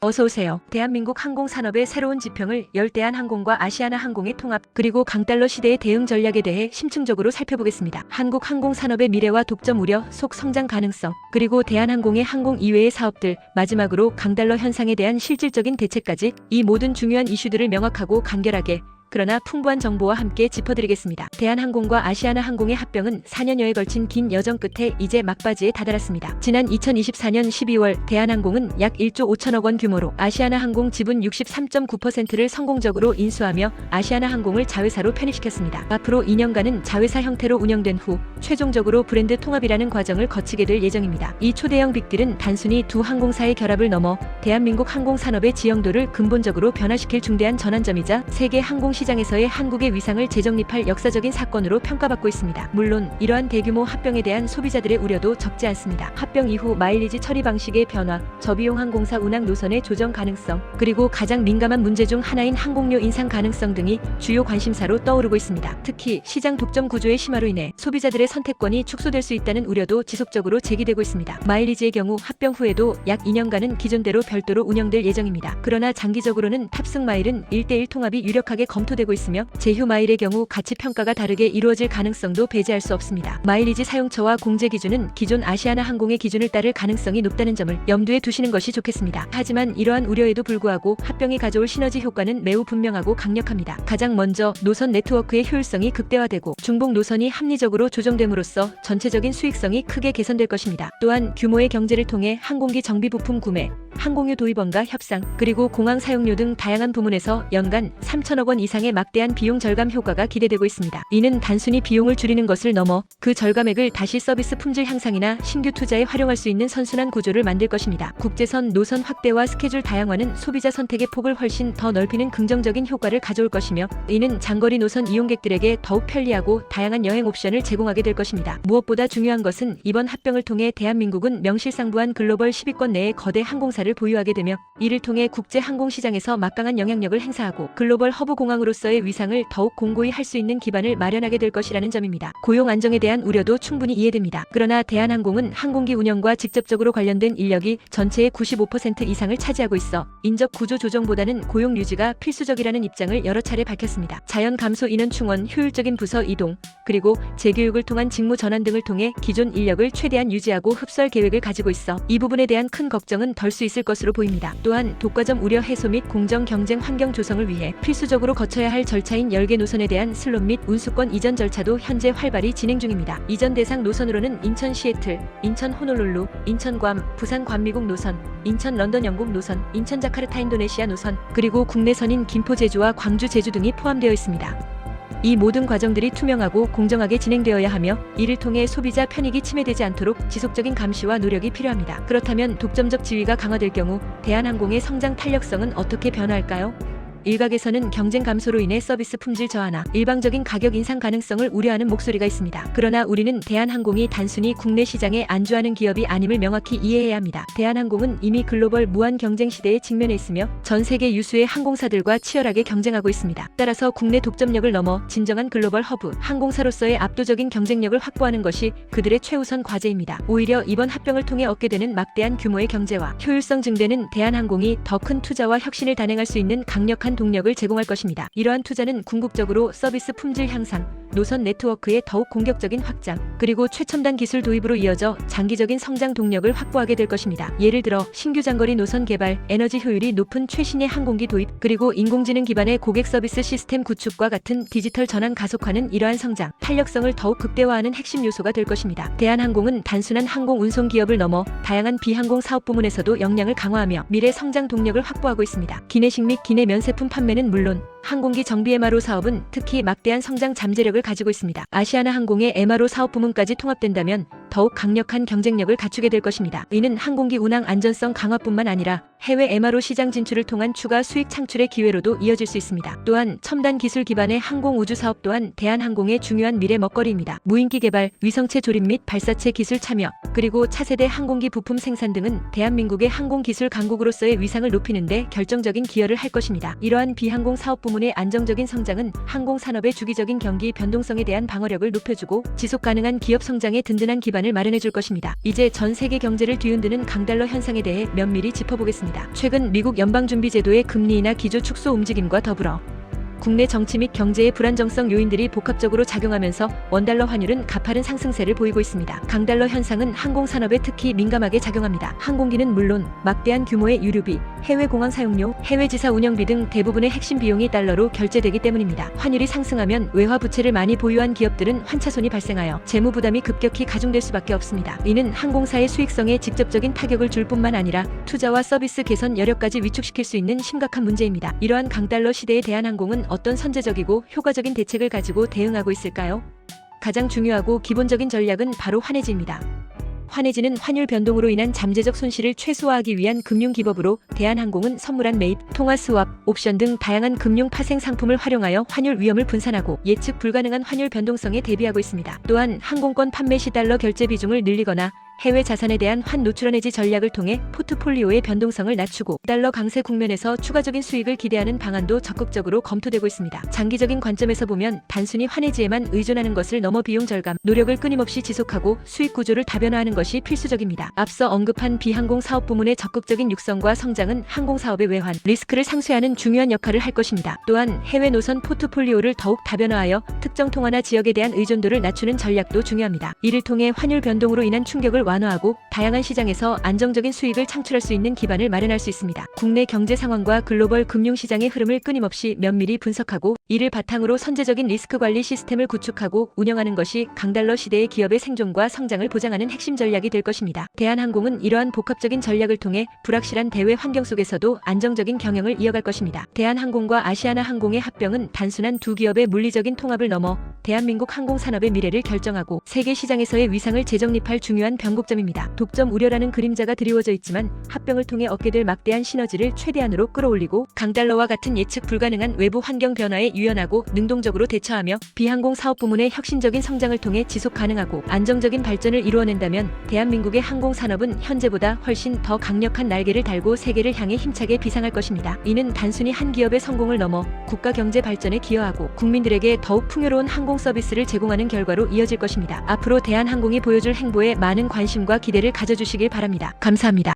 어서 오세요. 대한민국 항공산업의 새로운 지평을 열대한 항공과 아시아나 항공의 통합 그리고 강달러 시대의 대응 전략에 대해 심층적으로 살펴보겠습니다. 한국 항공산업의 미래와 독점 우려, 속 성장 가능성 그리고 대한항공의 항공 이외의 사업들 마지막으로 강달러 현상에 대한 실질적인 대책까지 이 모든 중요한 이슈들을 명확하고 간결하게 그러나 풍부한 정보와 함께 짚어드리겠습니다. 대한항공과 아시아나항공의 합병은 4년여에 걸친 긴 여정 끝에 이제 막바지에 다다랐습니다. 지난 2024년 12월 대한항공은 약 1조 5천억 원 규모로 아시아나항공 지분 63.9%를 성공적으로 인수하며 아시아나항공을 자회사로 편입시켰습니다. 앞으로 2년간은 자회사 형태로 운영된 후 최종적으로 브랜드 통합이라는 과정을 거치게 될 예정입니다. 이 초대형 빅딜은 단순히 두 항공사의 결합을 넘어 대한민국 항공산업의 지형도를 근본적으로 변화시킬 중대한 전환점이자 세계 항공 시장에서의 한국의 위상을 재정립할 역사적인 사건으로 평가받고 있습니다. 물론 이러한 대규모 합병에 대한 소비자들의 우려도 적지 않습니다. 합병 이후 마일리지 처리 방식의 변화, 저비용 항공사 운항 노선의 조정 가능성, 그리고 가장 민감한 문제 중 하나인 항공료 인상 가능성 등이 주요 관심사로 떠오르고 있습니다. 특히 시장 독점 구조의 심화로 인해 소비자들의 선택권이 축소될 수 있다는 우려도 지속적으로 제기되고 있습니다. 마일리지의 경우 합병 후에도 약 2년간은 기존대로 별도로 운영될 예정입니다. 그러나 장기적으로는 탑승 마일은 1대1 통합이 유력하게 검 토되고 있으며 제휴 마일의 경우 가치 평가가 다르게 이루어질 가능성도 배제할 수 없습니다. 마일리지 사용처와 공제 기준은 기존 아시아나 항공의 기준을 따를 가능성이 높다는 점을 염두에 두시는 것이 좋겠습니다. 하지만 이러한 우려에도 불구하고 합병이 가져올 시너지 효과는 매우 분명하고 강력합니다. 가장 먼저 노선 네트워크의 효율성이 극대화되고 중복 노선이 합리적으로 조정됨으로써 전체적인 수익성이 크게 개선될 것입니다. 또한 규모의 경제를 통해 항공기 정비 부품 구매, 항공유 도입원과 협상, 그리고 공항 사용료 등 다양한 부문에서 연간 3천억 원 이상의 막대한 비용 절감 효과가 기대되고 있습니다. 이는 단순히 비용을 줄이는 것을 넘어 그 절감액을 다시 서비스 품질 향상이나 신규 투자에 활용할 수 있는 선순환 구조를 만들 것입니다. 국제선 노선 확대와 스케줄 다양화는 소비자 선택의 폭을 훨씬 더 넓히는 긍정적인 효과를 가져올 것이며 이는 장거리 노선 이용객들에게 더욱 편리하고 다양한 여행 옵션을 제공하게 될 것입니다. 무엇보다 중요한 것은 이번 합병을 통해 대한민국은 명실상부한 글로벌 10위권 내의 거대 항공사를 보유하게 되며 이를 통해 국제 항공 시장에서 막강한 영향력을 행사하고 글로벌 허브 공항으로서의 위상을 더욱 공고히 할 수 있는 기반을 마련하게 될 것이라는 점입니다. 고용 안정에 대한 우려도 충분히 이해됩니다. 그러나 대한항공은 항공기 운영과 직접적으로 관련된 인력이 전체의 95% 이상을 차지하고 있어 인적 구조 조정보다는 고용 유지가 필수적이라는 입장을 여러 차례 밝혔습니다. 자연 감소 인원 충원, 효율적인 부서 이동, 그리고 재교육을 통한 직무 전환 등을 통해 기존 인력을 최대한 유지하고 흡수할 계획을 가지고 있어 이 부분에 대한 큰 걱정은 덜 수 있을 것으로 보입니다. 또한 독과점 우려 해소 및 공정 경쟁 환경 조성을 위해 필수적으로 거쳐야 할 절차인 열개 노선에 대한 슬롯 및 운수권 이전 절차도 현재 활발히 진행 중입니다. 이전 대상 노선으로는 인천 시애틀, 인천 호놀룰루, 인천 괌, 부산 괌미국 노선, 인천 런던 영국 노선, 인천 자카르타 인도네시아 노선, 그리고 국내선인 김포 제주와 광주 제주 등이 포함되어 있습니다. 이 모든 과정들이 투명하고 공정하게 진행되어야 하며 이를 통해 소비자 편익이 침해되지 않도록 지속적인 감시와 노력이 필요합니다. 그렇다면 독점적 지위가 강화될 경우 대한항공의 성장 탄력성은 어떻게 변화할까요? 일각에서는 경쟁 감소로 인해 서비스 품질 저하나 일방적인 가격 인상 가능성을 우려하는 목소리가 있습니다. 그러나 우리는 대한항공이 단순히 국내 시장에 안주하는 기업이 아님을 명확히 이해해야 합니다. 대한항공은 이미 글로벌 무한 경쟁 시대에 직면해 있으며 전 세계 유수의 항공사들과 치열하게 경쟁하고 있습니다. 따라서 국내 독점력을 넘어 진정한 글로벌 허브 항공사로서의 압도적인 경쟁력을 확보하는 것이 그들의 최우선 과제입니다. 오히려 이번 합병을 통해 얻게 되는 막대한 규모의 경제와 효율성 증대는 대한항공이 더 큰 투자와 혁신을 단행할 수 있는 강력한 동력을 제공할 것입니다. 이러한 투자는 궁극적으로 서비스 품질 향상, 노선 네트워크의 더욱 공격적인 확장, 그리고 최첨단 기술 도입으로 이어져 장기적인 성장 동력을 확보하게 될 것입니다. 예를 들어 신규 장거리 노선 개발, 에너지 효율이 높은 최신의 항공기 도입, 그리고 인공지능 기반의 고객 서비스 시스템 구축과 같은 디지털 전환 가속화는 이러한 성장, 탄력성을 더욱 극대화하는 핵심 요소가 될 것입니다. 대한항공은 단순한 항공 운송 기업을 넘어 다양한 비항공 사업 부문에서도 역량을 강화하며 미래 성장 동력을 확보하고 있습니다. 기내식 및 기내 면세품 판매는 물론 항공기 정비 MRO 사업은 특히 막대한 성장 잠재력을 가지고 있습니다. 아시아나 항공의 MRO 사업 부문까지 통합된다면 더욱 강력한 경쟁력을 갖추게 될 것입니다. 이는 항공기 운항 안전성 강화뿐만 아니라 해외 MRO 시장 진출을 통한 추가 수익 창출의 기회로도 이어질 수 있습니다. 또한 첨단 기술 기반의 항공 우주 사업 또한 대한항공의 중요한 미래 먹거리입니다. 무인기 개발, 위성체 조립 및 발사체 기술 참여, 그리고 차세대 항공기 부품 생산 등은 대한민국의 항공 기술 강국으로서의 위상을 높이는 데 결정적인 기여를 할 것입니다. 이러한 비항공 사업 부문의 안정적인 성장은 항공 산업의 주기적인 경기 변동성에 대한 방어력을 높여주고 지속 가능한 기업 성장의 든든한 기반을 마련해 줄 것입니다. 이제 전 세계 경제를 뒤흔드는 강달러 현상에 대해 면밀히 짚어보겠습니다. 최근 미국 연방준비제도의 금리 인하 기조 축소 움직임과 더불어 국내 정치 및 경제의 불안정성 요인들이 복합적으로 작용하면서 원달러 환율은 가파른 상승세를 보이고 있습니다. 강달러 현상은 항공산업에 특히 민감하게 작용합니다. 항공기는 물론 막대한 규모의 유류비, 해외 공항 사용료, 해외 지사 운영비 등 대부분의 핵심 비용이 달러로 결제되기 때문입니다. 환율이 상승하면 외화 부채를 많이 보유한 기업들은 환차손이 발생하여 재무 부담이 급격히 가중될 수밖에 없습니다. 이는 항공사의 수익성에 직접적인 타격을 줄 뿐만 아니라 투자와 서비스 개선 여력까지 위축시킬 수 있는 심각한 문제입니다. 이러한 강달러 시대에 대한 항공은 어떤 선제적이고 효과적인 대책을 가지고 대응하고 있을까요? 가장 중요하고 기본적인 전략은 바로 환해지입니다. 환해지는 환율 변동으로 인한 잠재적 손실을 최소화하기 위한 금융 기법으로 대한항공은 선물한 매입, 통화 스왑, 옵션 등 다양한 금융 파생 상품을 활용하여 환율 위험을 분산하고 예측 불가능한 환율 변동성에 대비하고 있습니다. 또한 항공권 판매 시 달러 결제 비중을 늘리거나 해외 자산에 대한 환 노출원 해지 전략을 통해 포트폴리오의 변동성을 낮추고 달러 강세 국면에서 추가적인 수익을 기대하는 방안도 적극적으로 검토되고 있습니다. 장기적인 관점에서 보면 단순히 환해지에만 의존하는 것을 넘어 비용 절감, 노력을 끊임없이 지속하고 수익 구조를 다변화하는 것이 필수적입니다. 앞서 언급한 비항공 사업 부문의 적극적인 육성과 성장은 항공 사업의 외환, 리스크를 상쇄하는 중요한 역할을 할 것입니다. 또한 해외 노선 포트폴리오를 더욱 다변화하여 특정 통화나 지역에 대한 의존도를 낮추는 전략도 중요합니다. 이를 통해 환율 변동으로 인한 충격을 완화하고 다양한 시장에서 안정적인 수익을 창출할 수 있는 기반을 마련할 수 있습니다. 국내 경제 상황과 글로벌 금융 시장의 흐름을 끊임없이 면밀히 분석하고 이를 바탕으로 선제적인 리스크 관리 시스템을 구축하고 운영하는 것이 강달러 시대의 기업의 생존과 성장을 보장하는 핵심 전략이 될 것입니다. 대한항공은 이러한 복합적인 전략을 통해 불확실한 대외 환경 속에서도 안정적인 경영을 이어갈 것입니다. 대한항공과 아시아나 항공의 합병은 단순한 두 기업의 물리적인 통합을 넘어 대한민국 항공산업의 미래를 결정하고 세계 시장에서의 위상을 재정립할 중요한 변곡점입니다. 독점 우려라는 그림자가 드리워져 있지만 합병을 통해 얻게 될 막대한 시너지를 최대한으로 끌어올리고 강달러와 같은 예측 불가능한 외부 환경 변화에 유연하고 능동적으로 대처하며 비항공 사업 부문의 혁신적인 성장을 통해 지속 가능하고 안정적인 발전을 이루어낸다면 대한민국의 항공 산업은 현재보다 훨씬 더 강력한 날개를 달고 세계를 향해 힘차게 비상할 것입니다. 이는 단순히 한 기업의 성공을 넘어 국가 경제 발전에 기여하고 국민들에게 더욱 풍요로운 항공 서비스를 제공하는 결과로 이어질 것입니다. 앞으로 대한항공이 보여줄 행보에 많은 관심과 기대를 가져주시길 바랍니다. 감사합니다.